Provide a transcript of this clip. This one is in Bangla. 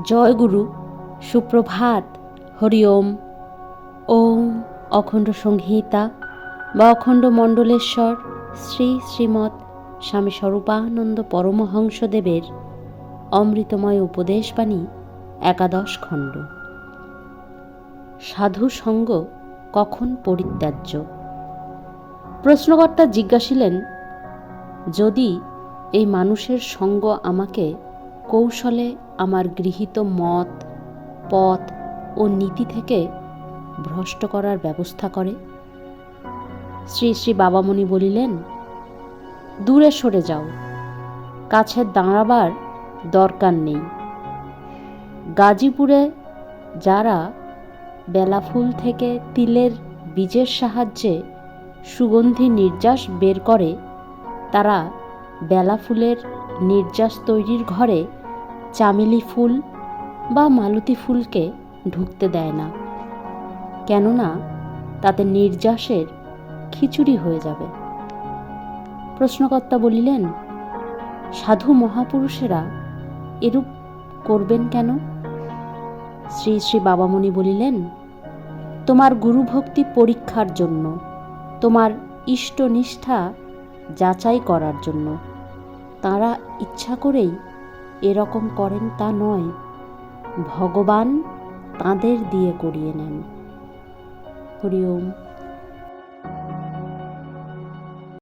জয় গুরু, সুপ্রভাত, হরি ওম। ওম অখণ্ড সংহিতা বা অখণ্ড মণ্ডলেশ্বর শ্রী শ্রীমৎ স্বামী স্বরূপানন্দ পরমহংসদেবের অমৃতময় উপদেশবাণী একাদশ খণ্ড। সাধু সঙ্গ কখন পরিত্যাজ্য? প্রশ্নকর্তা জিজ্ঞাসিলেন, যদি এই মানুষের সঙ্গ আমাকে কৌশলে আমার গৃহীত মত, পথ ও নীতি থেকে ভ্রষ্ট করার ব্যবস্থা করে। শ্রী শ্রী বাবামণি বলিলেন, দূরে সরে যাও, কাছে দাঁড়াবার দরকার নেই। গাজীপুরে যারা বেলাফুল থেকে তিলের বীজের সাহায্যে সুগন্ধি নির্যাস বের করে, তারা বেলা ফুলের নির্যাস তৈরির ঘরে চামেলি ফুল বা মালতী ফুলকে ঢুকতে দেয় না। কেননা তাতে নির্যাসের খিচুড়ি হয়ে যাবে। প্রশ্নকর্তা বলিলেন, সাধু মহাপুরুষেরা এরূপ করবেন কেন? শ্রী শ্রী বাবামণি বলিলেন, তোমার গুরুভক্তি পরীক্ষার জন্য, তোমার ইষ্টনিষ্ঠা যাচাই করার জন্য। তারা ইচ্ছা করেই এরকম করেন তা নয় ভগবান তাদের দিয়ে করিয়ে নেন। হরি ওম